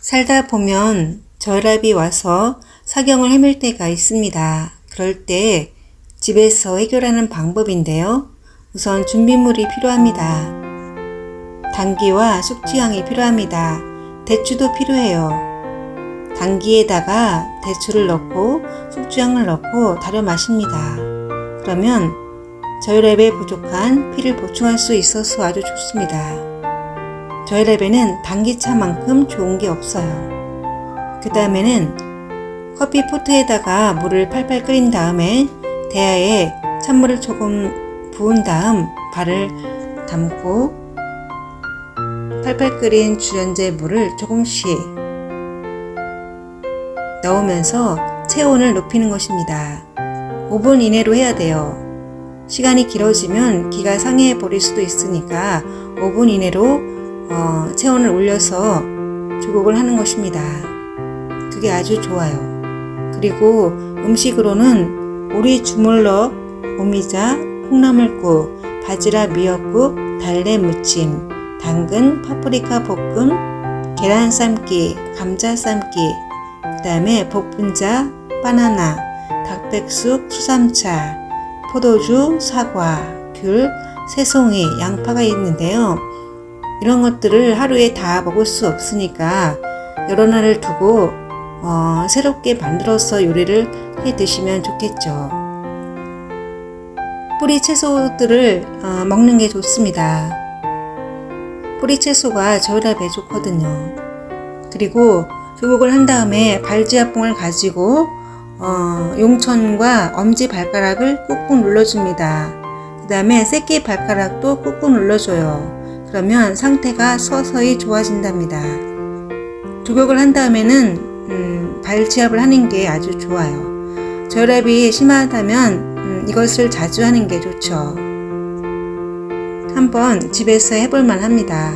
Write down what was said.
살다 보면 저혈압이 와서 사경을 헤맬 때가 있습니다. 그럴 때 집에서 해결하는 방법인데요. 우선 준비물이 필요합니다. 당귀와 숙지향이 필요합니다. 대추도 필요해요. 당귀에다가 대추를 넣고 숙주향을 넣고 달여 마십니다. 그러면 저혈압에 부족한 피를 보충할 수 있어서 아주 좋습니다. 저혈압에는 당귀차만큼 좋은 게 없어요. 그 다음에는 커피 포트에다가 물을 팔팔 끓인 다음에 대야에 찬물을 조금 부은 다음 발을 담고 팔팔 끓인 주연제 물을 조금씩 넣으면서 체온을 높이는 것입니다. 5분 이내로 해야 돼요. 시간이 길어지면 기가 상해 버릴 수도 있으니까 5분 이내로 어, 체온을 올려서 조곡을 하는 것입니다. 그게 아주 좋아요. 그리고 음식으로는 오리 주물럭, 오미자, 콩나물국, 바지락 미역국, 달래 무침, 당근, 파프리카 볶음, 계란 삶기, 감자 삶기, 그 다음에 복분자, 바나나, 닭백숙, 수삼차, 포도주, 사과, 귤, 새송이, 양파가 있는데요. 이런 것들을 하루에 다 먹을 수 없으니까 여러 날을 두고 어, 새롭게 만들어서 요리를 해 드시면 좋겠죠. 뿌리 채소들을 어, 먹는 게 좋습니다. 뿌리 채소가 저혈압에 좋거든요. 그리고 조국을 한 다음에 발지압봉을 가지고 어, 용천과 엄지 발가락을 꾹꾹 눌러줍니다. 그 다음에 새끼 발가락도 꾹꾹 눌러줘요. 그러면 상태가 서서히 좋아진답니다. 조격을 한 다음에는 음, 발지압을 하는 게 아주 좋아요. 저혈압이 심하다면 음, 이것을 자주 하는 게 좋죠. 한번 집에서 해볼 만 합니다.